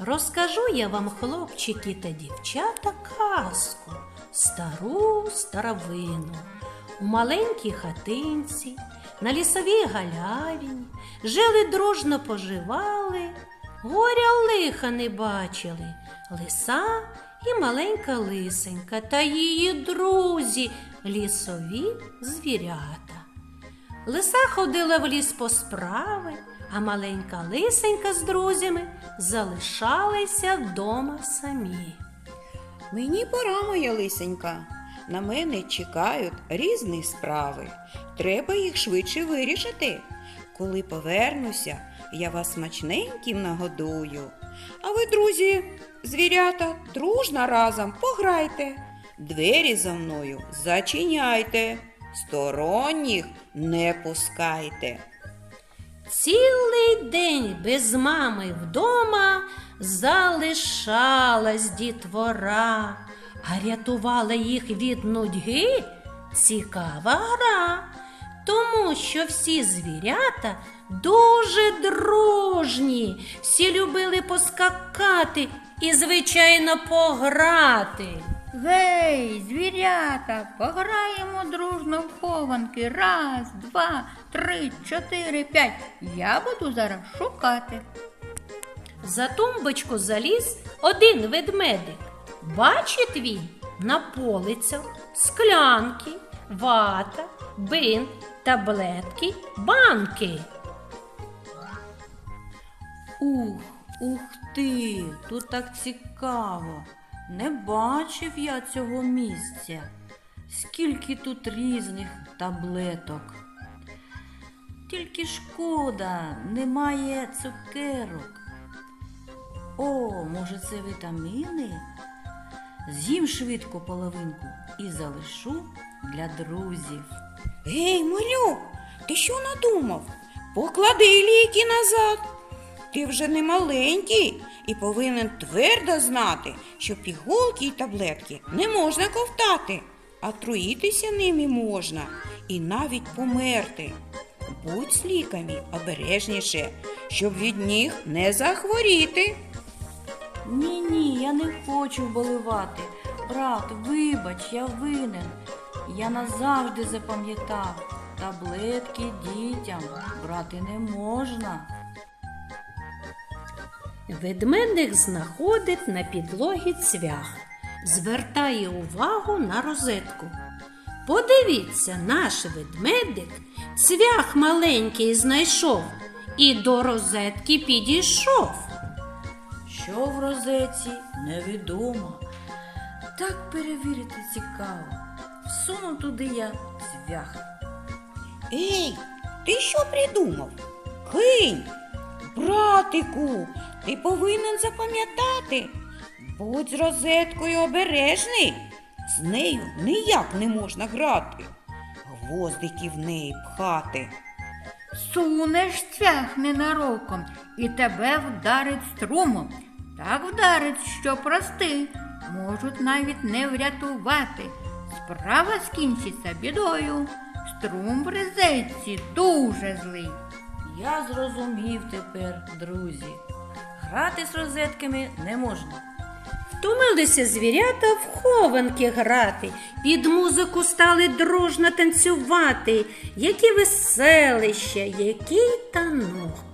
Розкажу я вам, хлопчики та дівчата, казку, стару старовину. У маленькій хатинці, на лісовій галявині, жили дружно поживали, горя лиха не бачили, лиса і маленька лисенька та її друзі, лісові звірята. Лиса ходила в ліс по справи, а маленька лисенька з друзями залишалися вдома самі. Мені пора, моя лисенька. На мене чекають різні справи. Треба їх швидше вирішити. Коли повернуся, я вас смачненьким нагодую. А ви, друзі, звірята, дружно разом пограйте. Двері за мною зачиняйте, сторонніх не пускайте. Цілий день без мами вдома залишалась дітвора, а рятувала їх від нудьги цікава гра, тому що всі звірята дуже дружні, всі любили поскакати і, звичайно, пограти. Гей, звірята, пограємо дружно в хованки. Раз, два, три, чотири, п'ять. Я буду зараз шукати. За тумбочку заліз один ведмедик. Бачить він на полицях склянки, вата, бинт, таблетки, банки. Ух, ух ти, тут так цікаво. Не бачив я цього місця. Скільки тут різних таблеток. Тільки шкода, немає цукерок. О, може, це вітаміни? З'їм швидко половинку і залишу для друзів. Гей, малюк, ти що надумав? Поклади ліки назад. Ти вже не маленький і повинен твердо знати, що пігулки й таблетки не можна ковтати, а труїтися ними можна і навіть померти. Будь з ліками обережніше, щоб від них не захворіти. Ні, ні, я не хочу вболівати. Брат, вибач, я винен. Я назавжди запам'ятав, таблетки дітям брати не можна. Ведмедик знаходить на підлогі цвях, звертає увагу на розетку. Подивіться, наш ведмедик цвях маленький знайшов і до розетки підійшов. Що в розетці невідомо. Так перевірити цікаво. Всуну туди я цвях. Ей, ти що придумав? Кинь, братику, ти повинен запам'ятати. Будь з розеткою обережний, з нею ніяк не можна грати, гвоздики в неї пхати. Сунеш цвях ненароком і тебе вдарить струмом. Так вдарить, що прости, можуть навіть не врятувати. Справа скінчиться бідою. Струм в резетці дуже злий. Я зрозумів тепер, друзі. Грати з розетками не можна. Втомилися звірята в хованки грати, під музику стали дружно танцювати. Які веселища, який танок.